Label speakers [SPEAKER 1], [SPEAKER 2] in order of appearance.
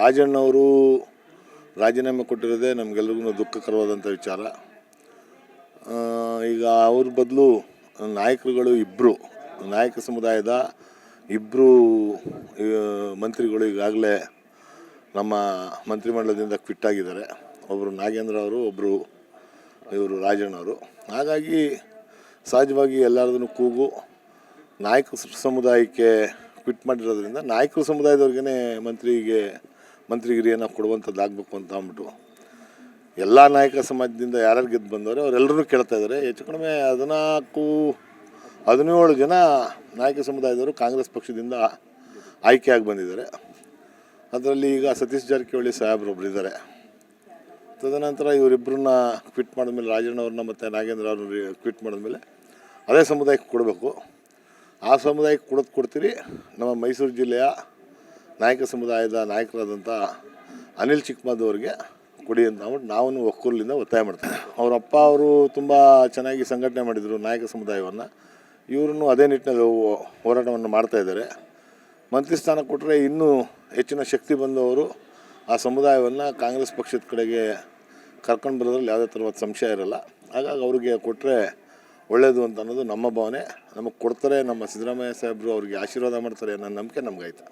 [SPEAKER 1] ರಾಜಣ್ಣವರು ರಾಜೀನಾಮೆ ಕೊಟ್ಟಿರೋದೇ ನಮಗೆಲ್ರಿಗೂ ದುಃಖಕರವಾದಂಥ ವಿಚಾರ. ಈಗ ಅವ್ರ ಬದಲು ನಾಯಕರುಗಳು ಇಬ್ಬರು ನಾಯಕ ಸಮುದಾಯದ ಇಬ್ಬರು ಮಂತ್ರಿಗಳು ಈಗಾಗಲೇ ನಮ್ಮ ಮಂತ್ರಿಮಂಡಲದಿಂದ ಕ್ವಿಟ್ ಆಗಿದ್ದಾರೆ. ಒಬ್ಬರು ನಾಗೇಂದ್ರ ಅವರು ಒಬ್ಬರು ಇವರು ರಾಜಣ್ಣವರು ಹಾಗಾಗಿ ಸಹಜವಾಗಿ ಎಲ್ಲರದನ್ನು ಕೂಗು ನಾಯಕ ಸಮುದಾಯಕ್ಕೆ ಕ್ವಿಟ್ ಮಾಡಿರೋದ್ರಿಂದ ನಾಯಕರು ಸಮುದಾಯದವ್ರಿಗೇ ಮಂತ್ರಿಗೆ ಮಂತ್ರಿಗಿರಿಯನ್ನು ಕೊಡುವಂಥದ್ದಾಗಬೇಕು ಅಂತ ಅಂದ್ಬಿಟ್ಟು. ಎಲ್ಲ ನಾಯಕ ಸಮಾಜದಿಂದ ಯಾರ್ಯಾರು ಗೆದ್ದು ಬಂದವರು ಅವರೆಲ್ಲರೂ ಕೇಳ್ತಾ ಇದ್ದಾರೆ. ಹೆಚ್ಚು ಕಡಿಮೆ ಹದಿನಾಲ್ಕು, ಹದಿನೇಳು ಜನ ನಾಯಕ ಸಮುದಾಯದವರು ಕಾಂಗ್ರೆಸ್ ಪಕ್ಷದಿಂದ ಆಯ್ಕೆಯಾಗಿ ಬಂದಿದ್ದಾರೆ. ಅದರಲ್ಲಿ ಈಗ ಸತೀಶ್ ಜಾರಕಿಹೊಳಿ ಸಾಹೇಬ್ರೊಬ್ರು ಇದ್ದಾರೆ. ತದನಂತರ ಇವರಿಬ್ಬರನ್ನ ಕ್ವಿಟ್ ಮಾಡಿದ್ಮೇಲೆ ರಾಜಣ್ಣವ್ರನ್ನ ಮತ್ತು ನಾಗೇಂದ್ರ ಅವ್ರನ್ನ ಕ್ವಿಟ್ ಮಾಡಿದ್ಮೇಲೆ ಅದೇ ಸಮುದಾಯಕ್ಕೆ ಕೊಡಬೇಕು. ಆ ಸಮುದಾಯಕ್ಕೆ ಕೊಡೋದು ಕೊಡ್ತೀರಿ. ನಮ್ಮ ಮೈಸೂರು ಜಿಲ್ಲೆಯ ನಾಯಕ ಸಮುದಾಯದ ನಾಯಕರಾದಂಥ ಅನಿಲ್ ಚಿಕ್ಕಮದವ್ರಿಗೆ ಕೊಡಿ ಅಂತ ಅಂದ್ಬಿಟ್ಟು ನಾವು ಒಕ್ಕೂರಲಿಂದ ಒತ್ತಾಯ ಮಾಡ್ತೀವಿ. ಅವ್ರ ಅಪ್ಪ ಅವರು ತುಂಬ ಚೆನ್ನಾಗಿ ಸಂಘಟನೆ ಮಾಡಿದರು ನಾಯಕ ಸಮುದಾಯವನ್ನು. ಇವರನ್ನು ಅದೇ ನಿಟ್ಟಿನಲ್ಲಿ ಹೋರಾಟವನ್ನು ಮಾಡ್ತಾ ಇದ್ದಾರೆ. ಮಂತ್ರಿ ಸ್ಥಾನ ಕೊಟ್ಟರೆ ಇನ್ನೂ ಹೆಚ್ಚಿನ ಶಕ್ತಿ ಬಂದವರು ಆ ಸಮುದಾಯವನ್ನು ಕಾಂಗ್ರೆಸ್ ಪಕ್ಷದ ಕಡೆಗೆ ಕರ್ಕೊಂಡು ಬರೋದ್ರಲ್ಲಿ ಯಾವುದೇ ಥರವಾದ ಸಂಶಯ ಇರಲ್ಲ. ಹಾಗಾಗಿ ಅವ್ರಿಗೆ ಕೊಟ್ಟರೆ ಒಳ್ಳೆಯದು ಅಂತ ಅನ್ನೋದು ನಮ್ಮ ಭಾವನೆ. ನಮಗೆ ಕೊಡ್ತಾರೆ ನಮ್ಮ ಸಿದ್ದರಾಮಯ್ಯ ಸಾಹೇಬರು ಅವ್ರಿಗೆ ಆಶೀರ್ವಾದ ಮಾಡ್ತಾರೆ ಅನ್ನೋ ನಂಬಿಕೆ ನಮಗೈತೆ